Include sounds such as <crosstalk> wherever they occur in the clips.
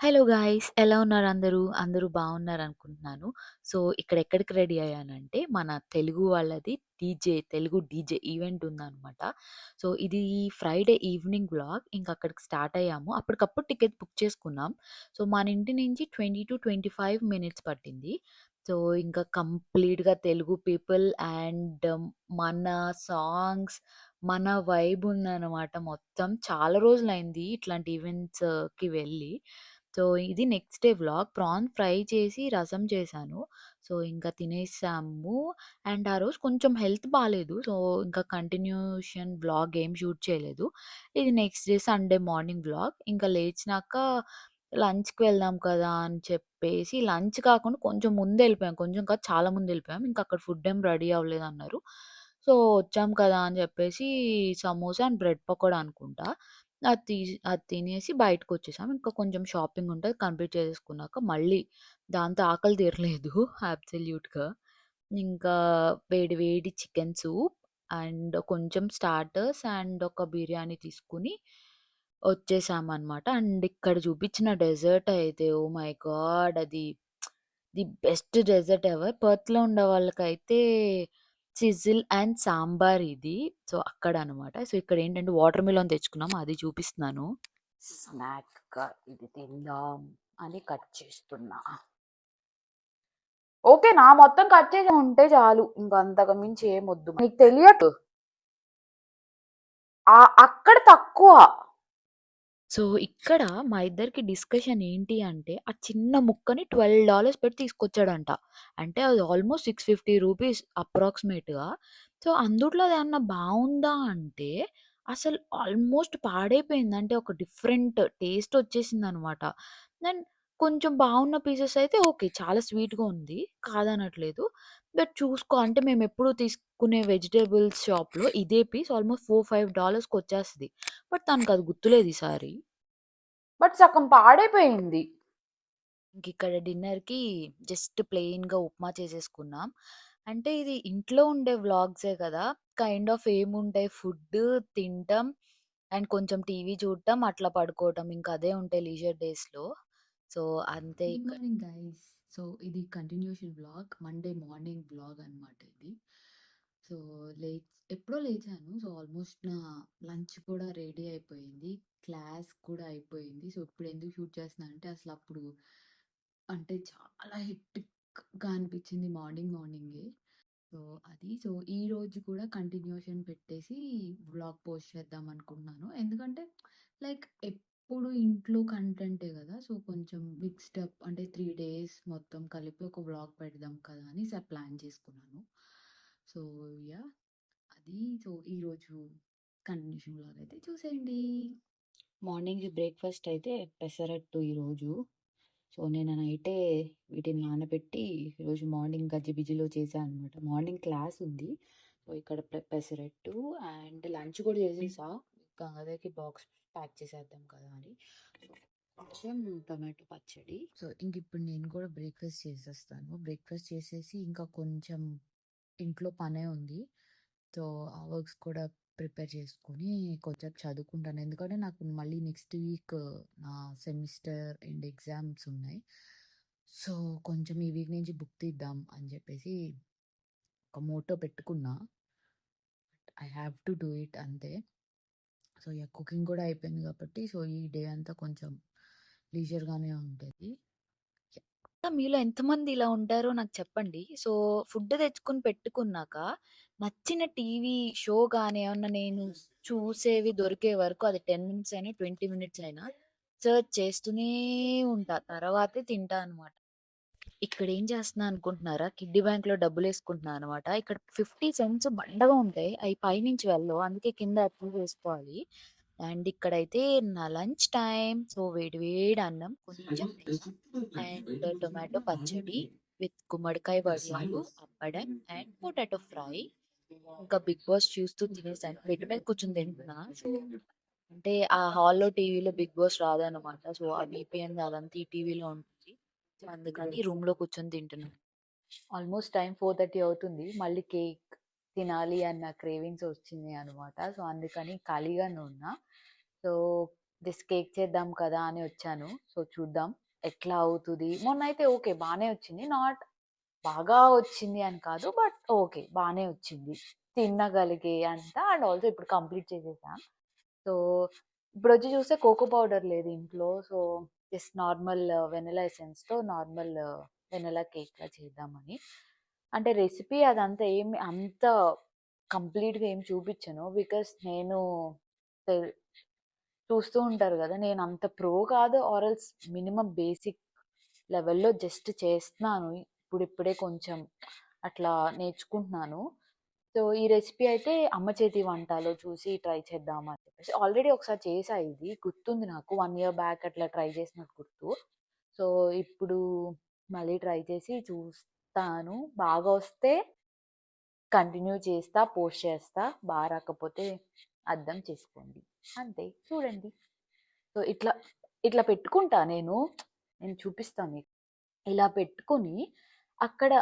Hello guys ఎలా ఉన్నారు అందరూ? అందరూ బాగున్నారనుకుంటున్నాను. సో, ఇక్కడ ఎక్కడికి రెడీ అయ్యానంటే, మన తెలుగు వాళ్ళది డీజే తెలుగు డీజే ఈవెంట్ ఉందనమాట. సో, ఇది ఫ్రైడే ఈవినింగ్ బ్లాగ్ ఇంకా అక్కడికి స్టార్ట్ అయ్యాము. అప్పటికప్పుడు టికెట్ బుక్ చేసుకున్నాం. సో, మన ఇంటి నుంచి 20-25 మినిట్స్ పట్టింది. సో, ఇంకా కంప్లీట్‌గా తెలుగు పీపుల్ అండ్ మన సాంగ్స్, మన వైబ్ ఉందన్నమాట మొత్తం. చాలా రోజులైంది ఇట్లాంటి ఈవెంట్స్‌కి వెళ్ళి. సో, ఇది next day vlog. Prawn fry చేసి, రసం చేశాను. సో, ఇంకా తినేసాము. అండ్ ఆ రోజు కొంచెం హెల్త్ బాగాలేదు సో, ఇంకా కంటిన్యూషన్ వ్లాగ్ ఏం షూట్ చేయలేదు. ఇది next day Sunday morning vlog. ఇంకా లేచినాక లంచ్‌కి వెళ్దాం కదా! అని చెప్పేసి లంచ్ కాకుండా కొంచెం ముందు వెళ్ళిపోయాం కొంచెం కాదు చాలా ముందెళ్ళిపోయాం. ఇంకా అక్కడ ఫుడ్ ఏం రెడీ అవ్వలేదు అన్నారు సో, వచ్చాం కదా! అని చెప్పేసి సమోసా అండ్ బ్రెడ్ పకోడా అనుకుంటా. అది తీసి అది తినేసి బయటకొచ్చేసాం. ఇంకా కొంచెం షాపింగ్ ఉంటది. కంప్లీట్ చేసేసుకున్నాక మళ్ళీ దాంతో ఆకలి తీరలేదు <laughs> అబ్సల్యూట్‌గా. ఇంకా వేడి వేడి చికెన్ సూప్ అండ్ కొంచెం స్టార్టర్స్ అండ్ ఒక బిర్యానీ తీసుకొని వచ్చేసామనమాట. అండ్ ఇక్కడ చూపించిన డెజర్ట్ అయితే ఓహ్ మై గాడ్! అది ది బెస్ట్ డెజర్ట్ ఎవర్. పర్త్‌లో ఉండే సిజిల్ అండ్ సాంబార్ ఇది. సో, అక్కడ అనమాట. సో, ఇక్కడ ఏంటంటే వాటర్ మిలన్ తెచ్చుకున్నాం. అది చూపిస్తున్నాను. స్నాక్‌గా ఇది తిందాం అని కట్ చేస్తున్నా. ఓకే. నా మొత్తం కట్ చేసి ఉంటే చాలు. ఇంక అంతకు మించి ఏమొద్దు. నీకు తెలియట్టు. ఆ! అక్కడ తక్కువ. సో, ఇక్కడ మా ఇద్దరికి డిస్కషన్ ఏంటి అంటే, ఆ చిన్న ముక్కని $12 పెట్టి తీసుకొచ్చాడంట. అంటే అది ఆల్‌మోస్ట్ రూ. 650 అప్రాక్సిమేట్‌గా. సో, అందుట్లో అదేమన్నా బావుందా అంటే, అసలు ఆల్‌మోస్ట్ పాడైపోయింది. అంటే ఒక డిఫరెంట్ టేస్ట్ వచ్చేసిందనమాట. దెన్ కొంచెం బావున్న పీసెస్ అయితే ఓకే. చాలా స్వీట్‌గా ఉంది. కాదనట్లేదు. బట్ చూసుకో అంటే మేమెప్పుడు తీసుకునే వెజిటబుల్స్ షాప్‌లో ఇదే పీస్ ఆల్‌మోస్ట్ $4, 5కి వచ్చేస్తది. బట్ తనకది గుర్తులేదు ఈసారి. బట్ సగం పాడైపోయింది. ఇంకిక్కడ డిన్నర్‌కి జస్ట్ ప్లెయిన్‌గా ఉప్మా చేసేసుకున్నాం. అంటే ఇది ఇంట్లో ఉండే వ్లాగ్సే కదా! కైండ్ ఆఫ్ ఏముంటాయి ఫుడ్డు, తినటం అండ్ కొంచెం టీవీ చూడటం, అట్లా పడుకోవటం. ఇంక అదే ఉంటాయి లీజర్ డేస్‌లో. సో, అంతే గుడ్. Morning guys. సో, ఇది continuation vlog. Monday morning vlog అనమాట ఇది. సో, లే ఎప్పుడో లేచాను. సో, ఆల్మోస్ట్ నా లంచ్ కూడా రెడీ అయిపోయింది. క్లాస్ కూడా అయిపోయింది. సో, ఇప్పుడు ఎందుకు షూట్ చేస్తున్నా అంటే అసలు అప్పుడు అంటే చాలా హెక్టిక్‌గా అనిపించింది మార్నింగ్ మార్నింగే. సో, అది. సో, ఈరోజు కూడా కంటిన్యూషన్ పెట్టేసి వ్లాగ్ పోస్ట్ చేద్దాం అనుకుంటున్నాను. ఎందుకంటే లైక్ ఎప్పుడు ఇంట్లో కంటెంటే కదా సో, కొంచెం మిక్స్డ్ అప్ అంటే త్రీ డేస్ మొత్తం కలిపి ఒక వ్లాగ్ పెడదాం కదా! అని సార్ ప్లాన్ చేసుకున్నాను. సో, యా అది. సో, ఈరోజు కంటిన్యూషన్ వ్లాగ్ అయితే చూసేయండి. మార్నింగ్ బ్రేక్‌ఫాస్ట్ అయితే పెసరట్టు ఈరోజు. సో, నేను నైటే వీటిని నానబెట్టి ఈరోజు మార్నింగ్ గజిబిజిలో చేశాను అనమాట. మార్నింగ్ క్లాస్ ఉంది. సో, ఇక్కడ పెసరట్టు అండ్ లంచ్ కూడా చేసేసా. గంగాధర్‌కి బాక్స్ ప్యాక్ చేసేద్దాం కదా! అని. కొంచెం టొమాటో పచ్చడి. సో, ఇంక ఇప్పుడు నేను కూడా బ్రేక్‌ఫాస్ట్ చేసేస్తాను. బ్రేక్‌ఫాస్ట్ చేసేసి ఇంకా కొంచెం ఇంట్లో పనే ఉంది. సో, ఆ వర్క్స్ కూడా ప్రిపేర్ చేసుకొని కొంచెం చదువుకుంటాను. ఎందుకంటే నాకు మళ్ళీ నెక్స్ట్ వీక్ నా సెమిస్టర్ అండ్ ఎగ్జామ్స్ ఉన్నాయి. సో, కొంచెం ఈ వీక్ నుంచి బుక్ తీద్దాం అని చెప్పేసి ఒక మోటో పెట్టుకున్నా. I have to do it అంతే. సో, ఇక కుకింగ్ కూడా అయిపోయింది కాబట్టి సో, ఈ డే అంతా కొంచెం లీజర్‌గానే ఉంటుంది మీలో ఎంతమంది ఇలా ఉంటారో నాకు చెప్పండి. సో, ఫుడ్ తెచ్చుకొని పెట్టుకున్నాక నచ్చిన టీవీ షో కానీ ఏమన్నా నేను చూసేవి దొరికే వరకు అది 10 మినిట్స్ అయినా, 20 మినిట్స్ అయినా సర్చ్ చేస్తూనే ఉంటా. తర్వాతే తింటా అనమాట. ఇక్కడేం చేస్తున్నా అనుకుంటున్నారా? కిడ్డీ బ్యాంక్‌లో డబ్బులేసుకుంటున్నా అనమాట. ఇక్కడ 50 సెంట్స్ బండగా ఉంటాయి. అయి పైనుంచి వెళ్ళవు. అందుకే కింద అప్రూవ్ చేసుకోవాలి. అండ్ ఇక్కడైతే నా లంచ్ టైమ్. సో, వేడి వేడి అన్నం, కొంచెం అండ్ టొమాటో పచ్చడి విత్ గుమ్మడికాయ వడియాలు, అప్పడం అండ్ పొటాటో ఫ్రై. ఇంకా 'బిగ్ బాస్' చూస్తూ తినేసాను. బెడ్ మీద కూర్చొని తింటున్నా. సో, అంటే ఆ హాల్‌లో టీవీలో 'బిగ్ బాస్' రాదనమాట. సో, ఆ వీపీఎన్ అదంతా ఈ టీవీలో ఉంటుంది. అందుకని రూమ్‌లో కూర్చొని తింటున్నా. ఆల్మోస్ట్ టైమ్ 4:30 అవుతుంది. మళ్ళీ కేక్ తినాలి అన్న క్రేవింగ్స్ వచ్చింది అనమాట. సో, అందుకని ఖాళీగానే ఉన్నా. సో, జస్ట్ కేక్ చేద్దాం కదా అని వచ్చాను. సో, చూద్దాం ఎట్లా అవుతది. మొన్నైతే ఓకే. బానే వచ్చింది. నాట్ బాగా వచ్చింది అని కాదు. But okay. బానే వచ్చింది. తినగలిగే అంత అండ్ ఆల్సో ఇప్పుడు కంప్లీట్ చేసేసా. సో, ఇప్పుడొచ్చి చూస్తే కోకో పౌడర్ లేదు ఇంట్లో. సో, జస్ట్ నార్మల్ వెనిలా ఎసెన్స్‌తో నార్మల్ వెనిల్లా కేక్‌లా చేద్దామని. అంటే రెసిపీ అదంతా ఏమి అంత కంప్లీట్‌గా ఏం చూపించను బికాస్ నేను చూస్తూ ఉంటారు కదా నేను అంత ప్రో కాదు ఆర్ మినిమం మినిమమ్ బేసిక్ లెవెల్‌లో జస్ట్ చేస్తున్నాను. ఇప్పుడిప్పుడే కొంచెం అట్లా నేర్చుకుంటున్నాను. సో, ఈ రెసిపీ అయితే అమ్మ చేతి వంటలో చూసి ట్రై చేద్దాం అని చెప్పేసి ఆల్రెడీ ఒకసారి చేసా ఇది. గుర్తుంది నాకు. వన్ ఇయర్ బ్యాక్ అట్లా ట్రై చేసినట్టు గుర్తు. సో, ఇప్పుడు మళ్ళీ ట్రై చేసి చూస్తాను. బాగా వస్తే కంటిన్యూ చేస్తా, పోస్ట్ చేస్తా. బాగా రాకపోతే అర్థం చేసుకోండి. అంతే చూడండి. సో, ఇట్లా ఇట్లా పెట్టుకుంటా నేను. నేను చూపిస్తాను మీకు. ఇలా పెట్టుకొని అక్కడ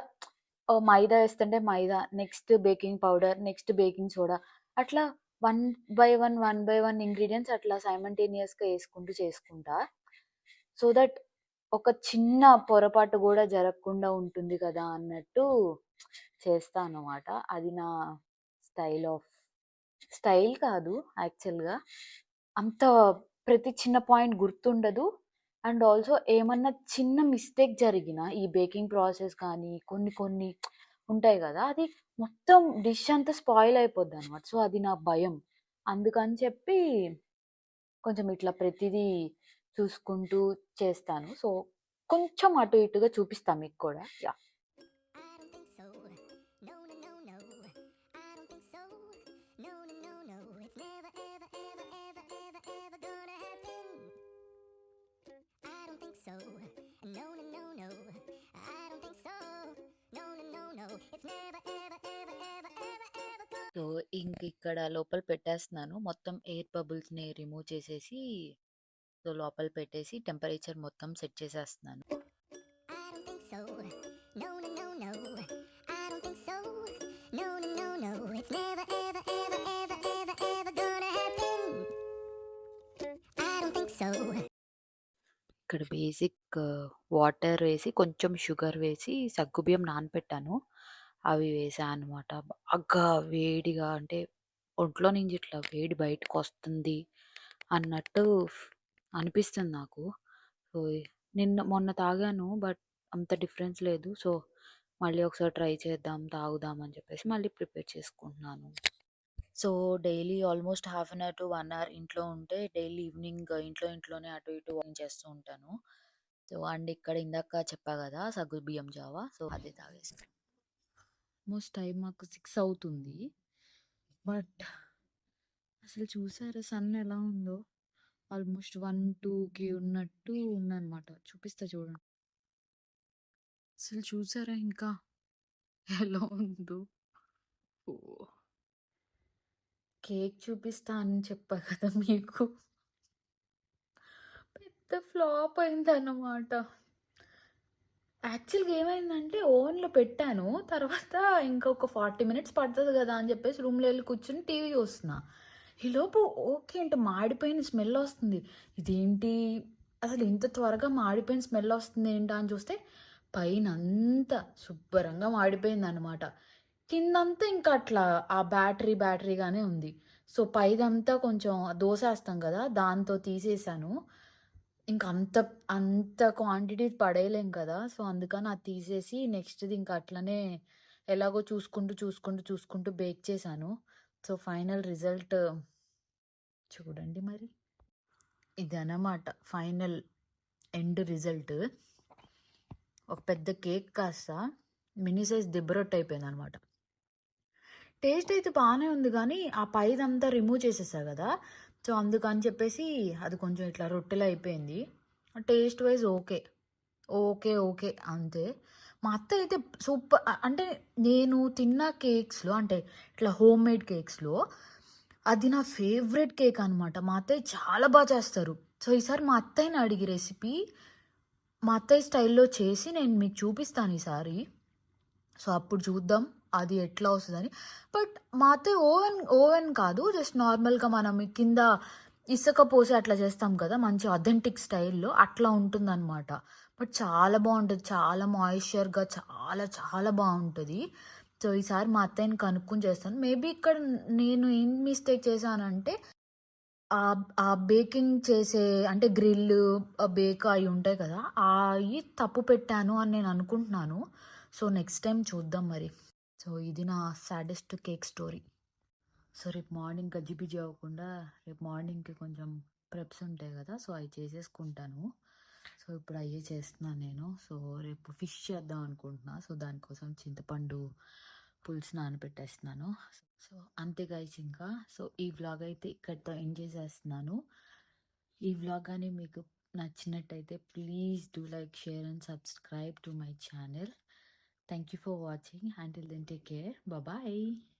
మైదా వేస్తుంటే మైదా, next baking powder, next baking soda అట్లా one by one, one by one ingredients అట్లా సైమంటేనియస్గా వేసుకుంటూ చేసుకుంటా. సో దట్ ఒక చిన్న పొరపాటు కూడా జరగకుండా ఉంటుంది కదా! అన్నట్టు చేస్తా అన్నమాట. అది నా స్టైల్ ఆఫ్ స్టైల్ కాదు యాక్చువల్‌గా. అంత ప్రతి చిన్న పాయింట్ గుర్తుండదు. అండ్ ఆల్సో ఏమన్నా చిన్న మిస్టేక్ జరిగినా ఈ బేకింగ్ ప్రాసెస్ కానీ కొన్ని కొన్ని ఉంటాయి కదా అది మొత్తం డిష్ అంతా స్పాయిల్ అయిపోద్ది అనమాట సో, అది నా భయం. అందుకని చెప్పి కొంచెం ఇట్లా ప్రతిదీ చూసుకుంటూ చేస్తాను. సో, కొంచెం అటు ఇటుగా చూపిస్తాను మీకు కూడా. Yeah so. No, no, no, no. I don't think so. No, no, no, no. It's never, ever, ever, ever, ever, ever gonna. So, ఇంక ఇక్కడ లోపల పెట్టేస్తున్నాను. మొత్తం ఎయిర్ బబుల్స్‌ని రిమూవ్ చేసేసి సో, లోపల పెట్టేసి టెంపరేచర్ మొత్తం సెట్ చేసేస్తున్నాను. I don't think so. No, no, no, no. I don't think so. No, no, no, no. It's never, ever, ever, ever, ever, ever gonna happen. I don't think so. ఇక్కడ basic water వేసి, కొంచెం sugar వేసి, సగ్గుబియ్యం నానపెట్టాను. అవి వేసా అనమాట. బాగా వేడిగా అంటే ఒంట్లో నుంచి ఇట్లా వేడి బయటకొస్తుంది అన్నట్టు అనిపిస్తుంది నాకు. సో, నిన్న మొన్న తాగాను. బట్ అంత డిఫరెన్స్ లేదు. సో, మళ్ళీ ఒకసారి ట్రై చేద్దాం, తాగుదాం అని చెప్పేసి మళ్ళీ ప్రిపేర్ చేసుకుంటున్నాను. So, daily almost half an hour to 1 hour ఇంట్లో ఉంటే డైలీ ఈవినింగ్ ఇంట్లో ఇంట్లోనే అటు ఇటు వాకింగ్ చేస్తూ ఉంటాను. సో, అండ్ ఇక్కడ ఇందాక చెప్పా గదా! సగ్గుబియ్యం జావా. సో, అదే తాగేస్తాను. ఆల్మోస్ట్ టైం మాకు 6 అవుతుంది. బట్ అసలు చూసారా సన్ ఎలా ఉందో? ఆల్మోస్ట్ 1, 2కి ఉన్నట్టు ఉందన్నమాట. చూపిస్తా చూడండి. అసలు చూసారా ఇంకా ఎలా ఉందో? ఓహ్! కేక్ చూపిస్తా అని చెప్పా కదా మీకు. పెద్ద ఫ్లాప్ అయిందన్నమాట. యాక్చువల్‌గా ఏమైందంటే ఓవెన్‌లో పెట్టాను. తర్వాత ఇంకొక 40 మినిట్స్ పడుతుంది కదా అని చెప్పేసి రూమ్‌లో వెళ్ళి కూర్చుని టీవీ చూస్తున్నా. ఈలోపు ఓకే అంటే మాడిపోయిన స్మెల్ వస్తుంది. ఇదేంటి అసలు ఇంత త్వరగా మాడిపోయిన స్మెల్ వస్తుంది ఏంటా అని చూస్తే పైన అంతా శుభ్రంగా మాడిపోయింది అనమాట కిందంతా ఇంకా అట్లా ఆ బ్యాటరీ బ్యాటరీగానే ఉంది. సో, పైదంతా కొంచెం దోసేస్తాం కదా దాంతో తీసేసాను. ఇంకా అంత అంత క్వాంటిటీ పడేయలేం కదా! సో, అందుకని అది తీసేసి నెక్స్ట్‌ది ఇంకా అట్లనే ఎలాగో చూసుకుంటూ, చూసుకుంటూ, చూసుకుంటూ బేక్ చేశాను. సో, ఫైనల్ రిజల్ట్ చూడండి మరి. ఇదనమాట ఫైనల్ ఎండ్ రిజల్ట్. ఒక పెద్ద కేక్ కాస్త మినీ సైజ్ దిబ్బ అయిపోయింది అనమాట టేస్ట్ అయితే బాగానే ఉంది కానీ ఆ పైదంతా రిమూవ్ చేసేసారు కదా సో, అందుకని చెప్పేసి అది కొంచెం ఇట్లా రొట్టెలు అయిపోయింది. Taste wise okay. Okay. Okay. అంతే. మా అత్త అయితే సూపర్ అంటే నేను తిన్న కేక్స్‌లో అంటే ఇట్లా హోమ్ మేడ్ కేక్స్‌లో అది నా ఫేవరెట్ కేక్ అనమాట. మా అత్తయ్య చాలా బాగా చేస్తారు. సో, ఈసారి మా అత్తయ్యని అడిగి రెసిపీ మా అత్తయ్య స్టైల్‌లో చేసి నేను మీకు చూపిస్తాను ఈసారి. సో, అప్పుడు చూద్దాం అది ఎట్లా వస్తుందని బట్ మా అత్తయ్య ఓవెన్ ఓవెన్ కాదు జస్ట్ నార్మల్‌గా మనం కింద ఇసుక పోసి అట్లా చేస్తాం కదా మంచి అథెంటిక్ స్టైల్‌లో అట్లా ఉంటుందనమాట. బట్ చాలా బాగుంటుంది చాలా మాయిశ్చర్‌గా చాలా చాలా బాగుంటుంది సో, ఈసారి మా అత్తయ్యని కనుక్కొని చేస్తాను. మేబీ ఇక్కడ నేను ఏం మిస్టేక్ చేశానంటే ఆ బేకింగ్ చేసే అంటే గ్రిల్ బేక్ అవి ఉంటాయి కదా! అవి తప్పు పెట్టాను అని నేను అనుకుంటున్నాను. సో, నెక్స్ట్ టైం చూద్దాం మరి. సో, ఇది నా సాడెస్ట్ కేక్ స్టోరీ. సో, రేపు మార్నింగ్ గజిబిజి అవ్వకుండా రేపు మార్నింగ్‌కి కొంచెం ప్రెప్స్ ఉంటాయి కదా! సో, అవి చేసేసుకుంటాను. సో, ఇప్పుడు అయ్యే చేస్తున్నాను నేను. సో, రేపు ఫిష్ చేద్దాం అనుకుంటున్నా. సో, దానికోసం చింతపండు పులుసు నానబెట్టేస్తున్నాను. సో, అంతే గైస్ ఇంకా. సో, ఈ వ్లాగ్ అయితే ఇక్కడితో ఎండ్ చేసేస్తున్నాను. ఈ వ్లాగ్ కానీ మీకు నచ్చినట్టయితే please do like, share and subscribe to my channel. Thank you for watching. Until then, take care. Bye bye.